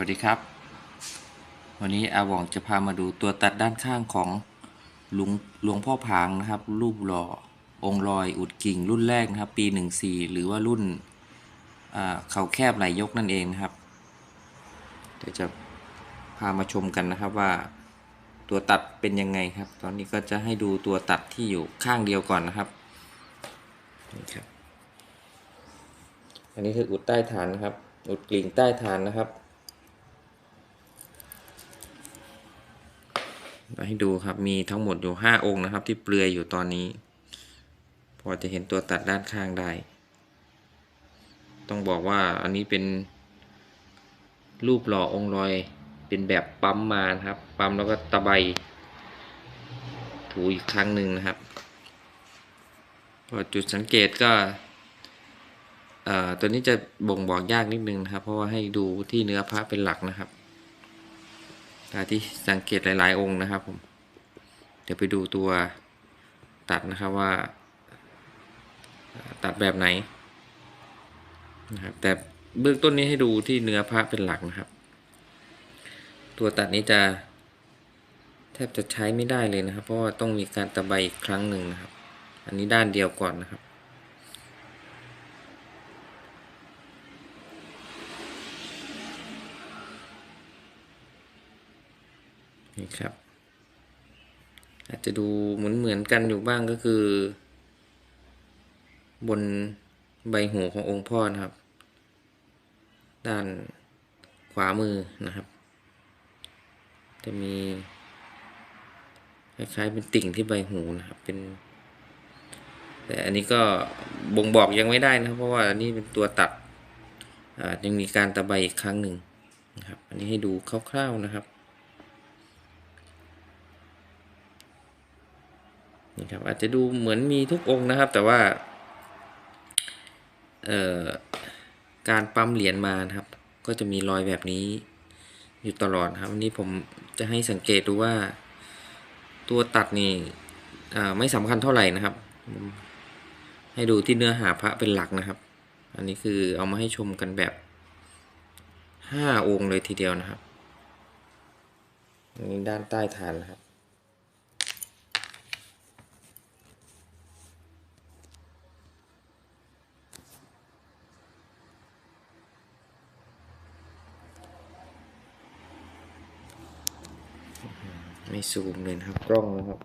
วัสดีครับ วันนี้อาหว่องจะพามาดูตัวตัดด้านข้างของหลวงหลวงพ่อผางนะครับ รูปหล่อองค์ลอยอุดกิ่งรุ่นแรกนะครับ ปี 14 หรือว่ารุ่นเขาแคบไหลยกนั่นเองนะครับเดี๋ยวจะพามาชมกันนะครับว่าตัวตัดเป็นยังไงครับ ตอนนี้ก็จะให้ดูตัวตัดที่อยู่ข้างเดียวก่อนนะครับนี่ครับ อันนี้คืออุดใต้ฐานนะครับ อุดกลิ่งใต้ฐานนะครับมา ให้ดูครับมีทั้งหมดอยู่ห้าองค์นะครับ ที่เปลือยอยู่ตอนนี้ พอจะเห็นตัวตัดด้านข้างได้ ต้องบอกว่าอันนี้เป็น รูปหล่อองค์ลอย เป็นแบบปั๊มมานะครับ ปั๊มแล้วก็ตะไบถูอีกครั้งหนึ่งนะครับพอจุดสังเกตก็ตัวนี้จะบ่งบอกยากนิดนึงนะครับ เพราะว่าให้ดูที่เนื้อพระเป็นหลักนะครับ ที่สังเกตหลาย ๆ องค์นะครับผม เดี๋ยวไปดูตัวตัดนะครับว่า ตัดแบบไหนนะครับแต่เบื้องต้นนี้ให้ดูที่เนื้อพระเป็นหลักนะครับ ตัวตัดนี้จะแทบจะใช้ไม่ได้เลยนะครับ เพราะว่าต้องมีการตะไบอีกครั้งหนึ่งนะครับ อันนี้ด้านเดียวก่อนนะครับ นี่ครับ อาจจะดูเหมือนเหมือนกันอยู่บ้างก็คือ บนใบหูขององค์พ่อนะครับ ด้านขวามือนะครับ จะมีคล้ายๆเป็นติ่งที่ใบหูนะครับเป็น แต่อันนี้ก็บ่งบอกยังไม่ได้นะครับ เพราะว่าอันนี้เป็นตัวตัดยังมีการตะไบอีกครั้งหนึ่งนะครับ อันนี้ให้ดูคร่าวๆนะครับ นี่ครับอาจจะดูเหมือนมีทุกองค์นะครับ แต่ว่าการปั๊มเหรียญมานะครับ ก็จะมีรอยแบบนี้อยู่ตลอดครับวันนี้ผมจะให้สังเกตดูว่าตัวตัดนี่ไม่สำคัญเท่าไหร่นะครับ ให้ดูที่เนื้อหาพระเป็นหลักนะครับ อันนี้คือเอามาให้ชมกันแบบห้าองค์เลยทีเดียวนะครับนนี้ด้านใต้ฐานนะครับ ไม่ซูมเลยนะครับ กล้องนะครับ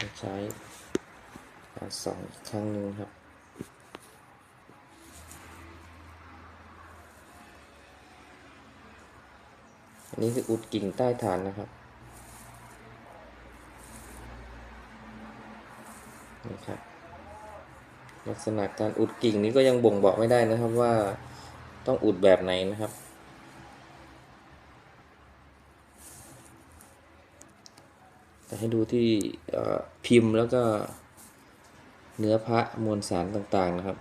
จะใช้การส่องอีกครั้งหนึ่งครับอันนี้คืออุดกิ่งใต้ฐานนะครับนี่ครับลักษณะการอุดกิ่งนี้ก็ยังบ่งบอกไม่ได้นะครับว่า ต้องอุดแบบไหนนะครับ แต่ให้ดูที่พิมพ์แล้วก็เนื้อพระมวลสารต่างๆนะครับ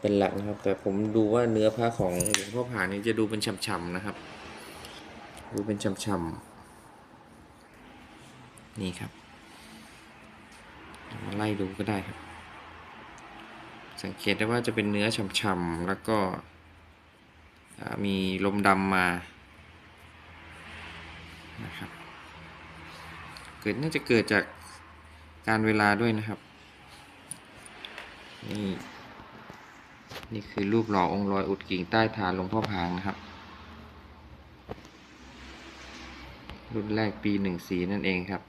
เป็นหลักนะครับ แต่ผมดูว่าเนื้อพระของหลวงพ่อผานี่จะดูเป็นฉ่ำๆนะครับ ดูเป็นฉ่ำๆนี่ครับมาไล่ดูก็ได้ครับ สังเกตได้ว่าจะเป็นเนื้อฉ่ำๆแล้วก็ มีลมดำมานะครับเกิดน่าจะเกิดจากการเวลาด้วยนะครับ นี่นี่คือรูปหล่อองค์ลอยอุดกิ่งใต้ฐานหลวงพ่อพางนะครับ รุ่นแรกปีหนึ่งสีนั่นเองครับ